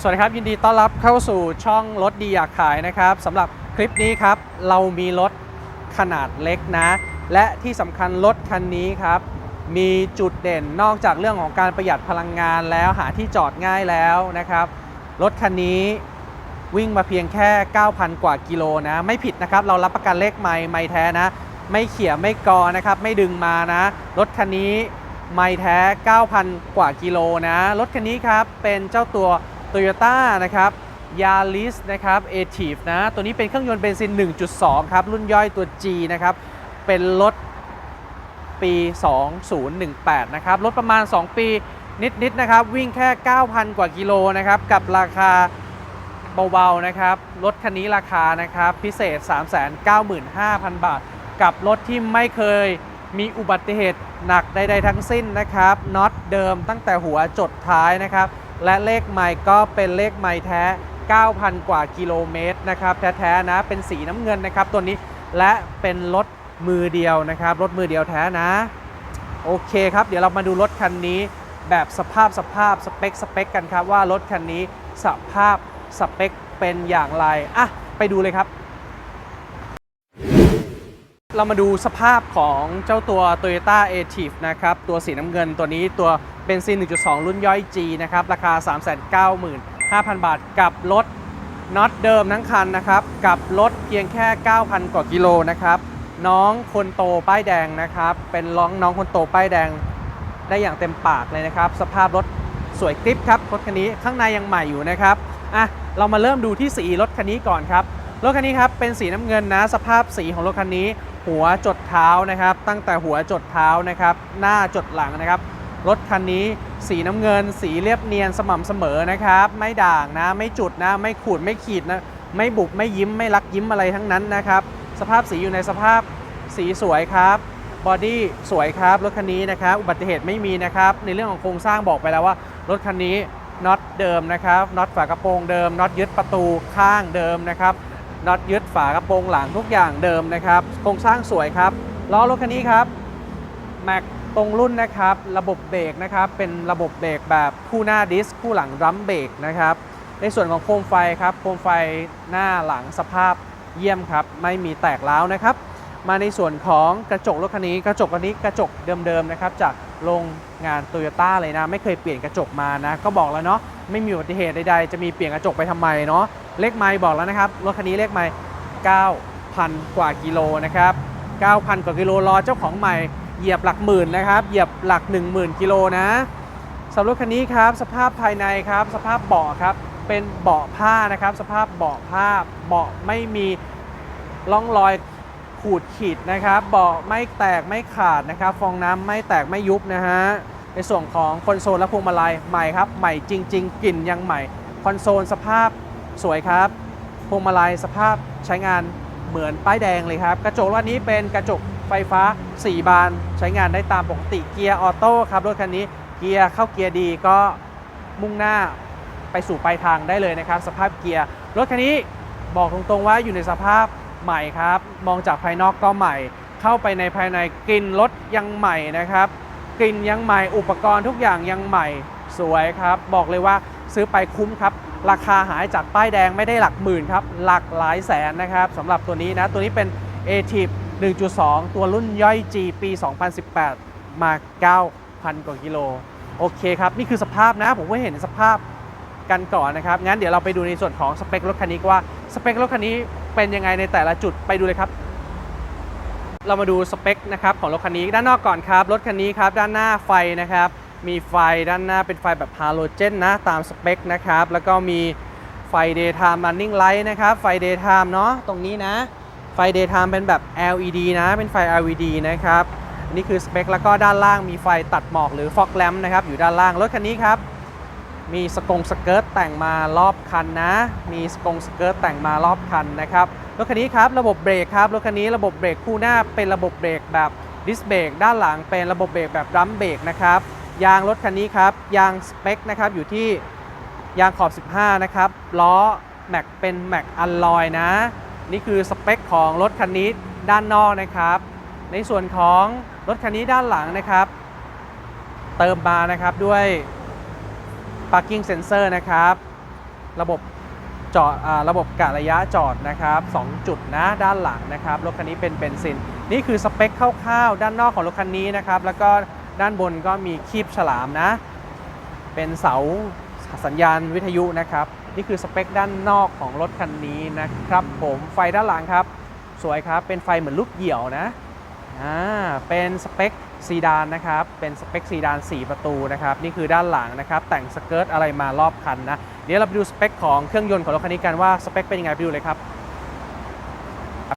สวัสดีครับ ยินดีต้อนรับเข้าสู่ช่องรถดีอยากขายนะครับสำหรับคลิปนี้ครับ เรามีรถขนาดเล็กนะ และที่สำคัญรถคันนี้ครับ มีจุดเด่นนอกจากเรื่องของการประหยัดพลังงานแล้วหาที่จอดง่ายแล้วนะครับ รถคันนี้วิ่งมาเพียงแค่ 9,000 กว่ากิโลนะ ไม่ผิดนะครับ เรารับประกันเลขไม่ไม่แท้นะ ไม่เขี่ยไม่กอนะครับ ไม่ดึงมานะ รถคันนี้ไม่แท้ 9,000 กว่ากิโลนะ รถคันนี้ครับเป็นเจ้าตัว Toyota นะครับ Yaris นะครับ a t i v นะตัวนี้เป็นเครื่องยนต์เบนซิน 1.2 ครับ รุ่นย่อยตัว G นะครับ เป็นรถปี 2018 นะครับ รถประมาณ 2 ปีนิดๆนะครับ วิ่งแค่ 9,000 กว่ากิโลนะครับ กับราคาเบาๆนะครับ รถคันนี้ราคานะครับ พิเศษ 395,000 บาท กับรถที่ไม่เคยมีอุบัติเหตุหนักใดๆทั้งสิ้นนะครับน็อตเดิมตั้งแต่หัวจดท้ายนะครับ และเลขไมค์ก็เป็นเลขไมค์แท้ 9,000 กว่ากิโลเมตรนะครับแท้ๆนะเป็นสีน้ำเงินนะครับตัวนี้และเป็นรถมือเดียวนะครับรถมือเดียวแท้นะ โอเคครับ เดี๋ยวเรามาดูรถคันนี้แบบสภาพสภาพสเปคสเปคกันครับว่ารถคันนี้สภาพสเปคเป็นอย่างไรอะไปดูเลยครับ เรามาดูสภาพของเจ้าตัว Toyota a t i v นะครับตัวสีน้ำเงินตัวนี้ตัว เบนซิน 1.2 รุ่นย่อย G นะครับ ราคา 395,000 บาท กับรถน็อตเดิมทั้งคันนะครับ กับรถเพียงแค่ 9,000 กว่ากิโลนะครับ น้องคนโตป้ายแดงนะครับ เป็นร้องน้องคนโตป้ายแดงได้อย่างเต็มปากเลยนะครับ สภาพรถสวยกริปครับ รถคันนี้ข้างในยังใหม่อยู่นะครับ อะ เรามาเริ่มดูที่สีรถคันนี้ก่อนครับ รถคันนี้ครับ เป็นสีน้ำเงินนะ สภาพสีของรถคันนี้ หัวจดเท้านะครับ ตั้งแต่หัวจดเท้านะครับ หน้าจดหลังนะครับ รถคันนี้สีน้ำเงิน สีเรียบเนียนสม่ำเสมอนะครับ ไม่ด่างนะ ไม่จุดนะ ไม่ขูดไม่ขีดนะ ไม่บุบไม่ยิ้มไม่รักยิ้มอะไรทั้งนั้นนะครับ สภาพสีอยู่ในสภาพสีสวยครับ บอดี้สวยครับ รถคันนี้นะครับ อุบัติเหตุไม่มีนะครับ ในเรื่องของโครงสร้างบอกไปแล้วว่ารถคันนี้น็อตเดิมนะครับ น็อตฝากระโปรงเดิม น็อตยึดประตูข้างเดิมนะครับ น็อตยึดฝากระโปรงหลังทุกอย่างเดิมนะครับ โครงสร้างสวยครับ ล้อรถคันนี้ครับแม็ก ตรงรุ่นนะครับระบบเบรกนะครับเป็นระบบเบรกแบบคู่หน้าดิสก์คู่หลังรัมเบรกนะครับในส่วนของโคมไฟครับโคมไฟหน้าหลังสภาพเยี่ยมครับไม่มีแตกร้าวนะครับ มาในส่วนของกระจกรถคันนี้กระจกคันนี้กระจกเดิมๆนะครับจากโรงงานโตโยต้าเลยนะ ไม่เคยเปลี่ยนกระจกมานะ ก็บอกแล้วเนาะไม่มีอุบัติเหตุใดๆ จะมีเปลี่ยนกระจกไปทำไมเนาะเลขไมล์บอกแล้วนะครับรถคันนี้เลขไมล์9,000 กว่ากิโลนะครับ9,000 กว่ากิโลรอเจ้าของใหม่ เหยียบหลักหมื่นนะครับ เหยียบหลัก 10,000กิโลนะสำหรับคันนี้ครับ สภาพภายในครับ สภาพเบาะครับ เป็นเบาะผ้านะครับ สภาพเบาะผ้า เบาะไม่มีร่องรอยขูดขีดนะครับ เบาะไม่แตกไม่ขาดนะครับ ฟองน้ำไม่แตกไม่ยุบนะฮะ ในส่วนของคอนโซลและพวงมาลัยใหม่ครับ ใหม่จริง ๆกลิ่นยังใหม่ คอนโซลสภาพสวยครับ พวงมาลัยสภาพใช้งานเหมือนป้ายแดงเลยครับ กระจกรถนี้เป็นกระจก ไฟฟ้า 4 บาน ใช้งานได้ตามปกติเกียร์ออโต้ครับรถคันนี้เกียร์เข้าเกียร์ดีก็มุ่งหน้าไปสู่ปลายทางได้เลยนะครับ สภาพเกียร์รถคันนี้บอกตรงๆว่าอยู่ในสภาพใหม่ครับ มองจากภายนอกก็ใหม่ เข้าไปในภายในกลิ่นรถยังใหม่นะครับกลิ่นยังใหม่อุปกรณ์ทุกอย่างยังใหม่สวยครับ บอกเลยว่าซื้อไปคุ้มครับ ราคาหายจากป้ายแดงไม่ได้หลักหมื่นครับ หลักหลายแสนนะครับสำหรับตัวนี้นะ ตัวนี้เป็น a t i p 1.2 ตัวรุ่นย่อย G ปี 2018 มา 9,000 กว่ากิโล โอเคครับ นี่คือสภาพนะ ผมก็เห็นสภาพกันก่อนนะครับ งั้นเดี๋ยวเราไปดูในส่วนของสเปครถคันนี้ว่าสเปครถคันนี้เป็นยังไงในแต่ละจุดไปดูเลยครับ เรามาดูสเปคนะครับของรถคันนี้ด้านนอกก่อนครับ รถคันนี้ครับด้านหน้าไฟนะครับ มีไฟด้านหน้าเป็นไฟแบบฮาโลเจนนะตามสเปคนะครับ แล้วก็มีไฟ daytime running light นะครับ ไฟ daytime เนาะตรงนี้นะ ไฟ daytime เป็นแบบ LED นะ เป็นไฟ LED นะครับอันนี่คือสเปค แล้วก็ด้านล่างมีไฟตัดหมอกหรือ fog lamp นะครับ อยู่ด้านล่าง รถคันนี้ครับ มีสกงสเกิร์ตแต่งมารอบคันนะ มีสกงสเกิร์ตแต่งมารอบคันนะครับ รถคันนี้ครับ ระบบเบรกครับ รถคันนี้ระบบเบรกคู่หน้าเป็นระบบเบรกแบบดิสเบรก ด้านหลังเป็นระบบเบรกแบบดัมเบรกนะครับ ยางรถคันนี้ครับ ยางสเปคนะครับอยู่ที่ยางขอบ 15 นะครับ ล้อแม็กเป็นแม็กอัลลอยนะ นี่คือสเปคของรถคันนี้ด้านนอกนะครับ ในส่วนของรถคันนี้ด้านหลังนะครับ เติมมานะครับด้วย parking sensor นะครับ ระบบจอดระบบกะระยะจอดนะครับ2จุดนะด้านหลังนะครับรถคันนี้เป็นเบนซิน นี่คือสเปคคร่าวๆ ด้านนอกของรถคันนี้นะครับ แล้วก็ด้านบนก็มีคีบฉลามนะ เป็นเสาสัญญาณวิทยุนะครับ นี่คือสเปคด้านนอกของรถคันนี้นะครับ ผมไฟด้านหลังครับ สวยครับ เป็นไฟเหมือนลูกเหี่ยวนะอ่าเป็นสเปคซีดานนะครับ เป็นสเปคซีดาน 4 ประตูนะครับ นี่คือด้านหลังนะครับ แต่งสเกิร์ตอะไรมารอบคันนะ เดี๋ยวเราไปดูสเปคของเครื่องยนต์ของรถคันนี้กันว่าสเปคเป็นยังไงไปดูเลยครับ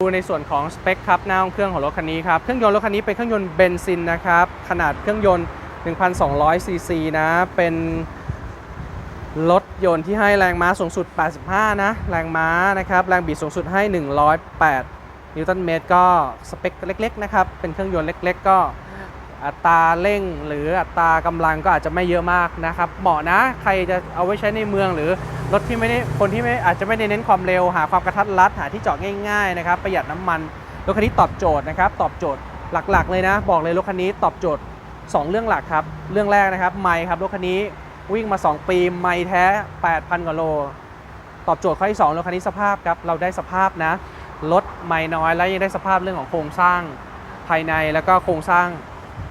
ดูในส่วนของสเปคครับหน้าห้องเครื่องของรถคันนี้ครับ เครื่องยนต์รถคันนี้เป็นเครื่องยนต์เบนซินนะครับ ขนาดเครื่องยนต์ 1,200ซีซีนะ เป็น รถยนต์ที่ให้แรงม้าสูงสุด 85 นะ แรงม้านะครับ แรงบิดสูงสุดให้ 108 นิวตันเมตร ก็สเปคเล็กๆนะครับ เป็นเครื่องยนต์เล็กๆ ก็อัตราเร่งหรืออัตรากำลังก็อาจจะไม่เยอะมากนะครับ เหมาะนะ ใครจะเอาไว้ใช้ในเมืองหรือรถที่ไม่ได้ คนที่ไม่อาจจะไม่ได้เน้นความเร็ว หาความกระทัดรัด หาที่จอดง่ายๆนะครับ ประหยัดน้ำมัน รถคันนี้ตอบโจทย์นะครับ ตอบโจทย์หลักๆ เลยนะ บอกเลยรถคันนี้ตอบโจทย์ 2 เรื่องหลักครับ เรื่องแรกนะครับ ไมค์ครับ รถคันนี้ วิ่งมา 2 ปีไมค์แท้ 8,000 กว่าโล ตอบโจทย์ข้อที่2รถคันนี้สภาพครับ เราได้สภาพนะรถไมค์น้อยแล้วยังได้สภาพเรื่องของโครงสร้างภายในแล้วก็โครงสร้าง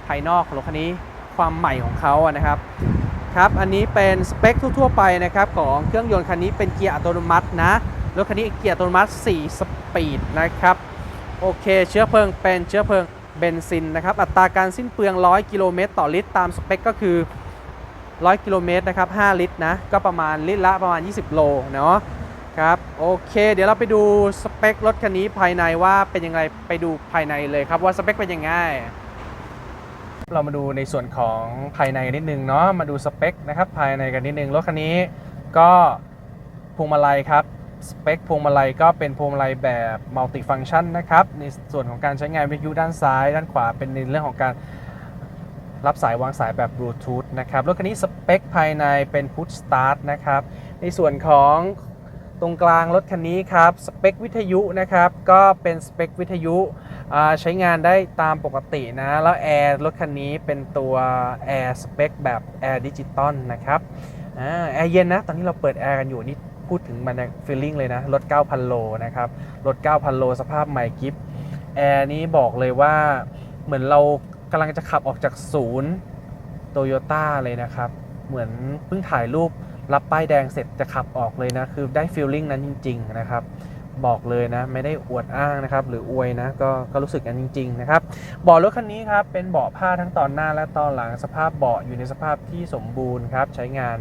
ภายนอกของรถคันนี้ความใหม่ของเขาอะนะครับครับ อันนี้เป็นสเปคทั่วๆไปนะครับของเครื่องยนต์คันนี้เป็นเกียร์อัตโนมัตินะ รถคันนี้เกียร์อัตโนมัติ 4 สปีดนะครับ โอเค เชื้อเพลิงเป็นเชื้อเพลิงเบนซินนะครับ อัตราการสิ้นเปลือง 100 กิโลเมตรต่อลิตรตามสเปคก็คือ 100 กิโลเมตรนะครับ 5 ลิตรนะ ก็ประมาณลิตรละประมาณ 20 โลเนาะครับ โอเค เดี๋ยวเราไปดูสเปครถคันนี้ภายในว่าเป็นยังไง ไปดูภายในเลยครับว่าสเปคเป็นยังไง เรามาดูในส่วนของภายในนิดนึงเนาะ มาดูสเปคนะครับภายในกันนิดนึง รถคันนี้ก็พวงมาลัยครับ สเปคพวงมาลัยก็เป็นพวงมาลัยแบบมัลติฟัง c t ชันนะครับ ในส่วนของการใช้งานวิทยุด้านซ้าย ด้านขวาเป็นในเรื่องของการ รับสายวางสายแบบบลูทูธนะครับรถคันนี้สเปคภายในเป็นพุ s สตาร์ทนะครับในส่วนของตรงกลางรถคันนี้ครับสเปควิทยุนะครับก็เป็นสเปควิทยุใช้งานได้ตามปกตินะ แล้วแอร์รถคันนี้เป็นตัวแอร์สเปคแบบแอร์ดิจิตอลนะครับแอร์เย็นนะ ตอนนี้เราเปิดแอร์กันอยู่นี่พูดถึงมันฟีลลิ่งเลยนะรถ 9,000 โลนะครับรถ 9,000 โลสภาพใหม่กิฟแอร์นี้บอกเลยว่าเหมือนเรา กำลังจะขับออกจากศูนย์โตโยต้าเลยนะครับ เหมือนเพิ่งถ่ายรูปรับป้ายแดงเสร็จจะขับออกเลยนะ คือได้ฟีลลิ่งนั้นจริง ๆ นะครับบอกเลยนะ ไม่ได้อวดอ้างนะครับ หรืออวยนะ ก็ก็รู้สึกกันจริง ๆ นะครับเบาะรถคันนี้ครับ เป็นเบาะผ้าทั้งตอนหน้าและตอนหลังสภาพเบาะอยู่ในสภาพที่สมบูรณ์ครับ ใช้งาน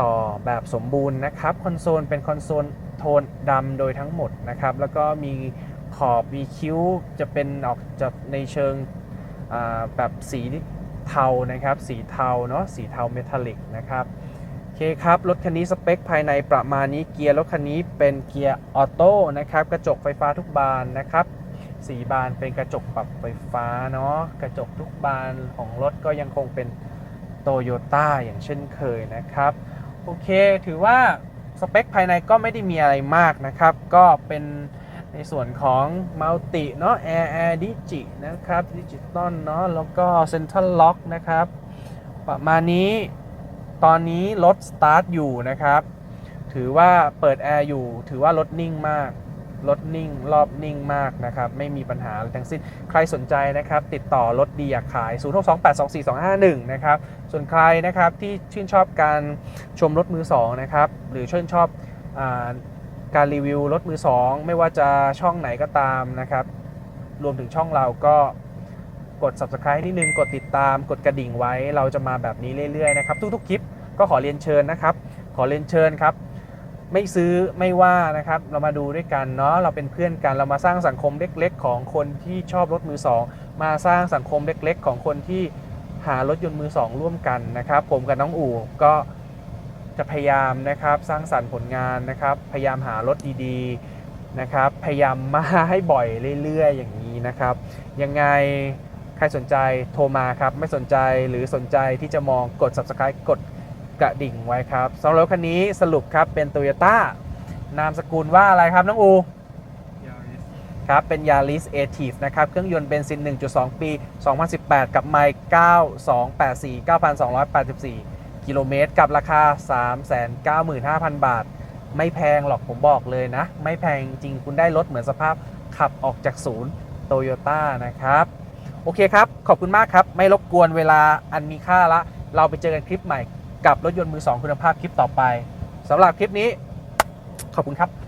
ต่อแบบสมบูรณ์นะครับคอนโซลเป็นคอนโซลโทนดำโดยทั้งหมดนะครับ แล้วก็มีขอบมีคิ้วจะเป็นออกจากในเชิง แบบสีเทานะครับ สีเทาเนาะสีเทาเมทัลลิกนะครับโอเคครับ รถคันนี้สเปคภายในประมาณนี้เกียร์รถคันนี้เป็นเกียร์ออโต้นะครับ กระจกไฟฟ้าทุกบานนะครับสีบานเป็นกระจกปรับไฟฟ้าเนาะกระจกทุกบานของรถก็ยังคงเป็นโตโยต้าอย่างเช่นเคยนะครับ โอเคถือว่าสเปคภายในก็ไม่ได้มีอะไรมากนะครับ ก็เป็น ในส่วนของมัลติเนาะ Air Air Digi นะครับดิจิตอลเนาะแล้วก็ Central Lock นะครับ ประมาณนี้ตอนนี้รถสตาร์ทอยู่นะครับ ถือว่าเปิดแอร์อยู่ ถือว่ารถนิ่งมากรถนิ่ง รอบนิ่งมากนะครับ ไม่มีปัญหาทั้งสิ้น ใครสนใจนะครับ ติดต่อรถดีอยากขาย 0 6 2 8 2 4 2 5 1 นะครับ ส่วนใครนะครับที่ชื่นชอบการชมรถมือ 2 นะครับ หรือชื่นชอบ การรีวิวรถมือ 2 ไม่ว่าจะช่องไหนก็ตามนะครับ รวมถึงช่องเราก็กด subscribe นิดนึง กดติดตาม กดกระดิ่งไว้ เราจะมาแบบนี้เรื่อยๆนะครับ ทุกๆคลิปก็ขอเรียนเชิญนะครับ ขอเรียนเชิญครับ ไม่ซื้อไม่ว่านะครับ เรามาดูด้วยกันเนาะ เราเป็นเพื่อนกัน เรามาสร้างสังคมเล็กๆ ของคนที่ชอบรถมือสองมาสร้างสังคมเล็กๆ ของคนที่หารถยนต์มือสองร่วมกันนะครับ ผมกับน้องอู่ก็ จะพยายามนะครับสร้างสรรค์ผลงานนะครับ พยายามหารถดีๆนะครับ พยายามมาให้บ่อยเรื่อยๆ อย่างนี้นะครับ ยังไงใครสนใจโทรมาครับ ไม่สนใจหรือสนใจที่จะมองกด subscribe กดกระดิ่งไว้ครับสำหรับรถคันนี้สรุปครับเป็น Toyota นามสกุลว่าอะไรครับน้องอูครับ เป็น Yaris a t i v e นะครับ เครื่องยนต์เบนซิน 1.2 ปี 2018 กับไมล์9284 9,284 กิโลเมตรกับราคา 395,000 บาท ไม่แพงหรอกผมบอกเลยนะ ไม่แพงจริงคุณได้รถเหมือนสภาพขับออกจากศูนย์โตโยต้านะครับ โอเคครับ ขอบคุณมากครับ ไม่รบกวนเวลาอันมีค่าละ เราไปเจอกันคลิปใหม่กับรถยนต์มือสองคุณภาพคลิปต่อไปสำหรับคลิปนี้ ขอบคุณครับ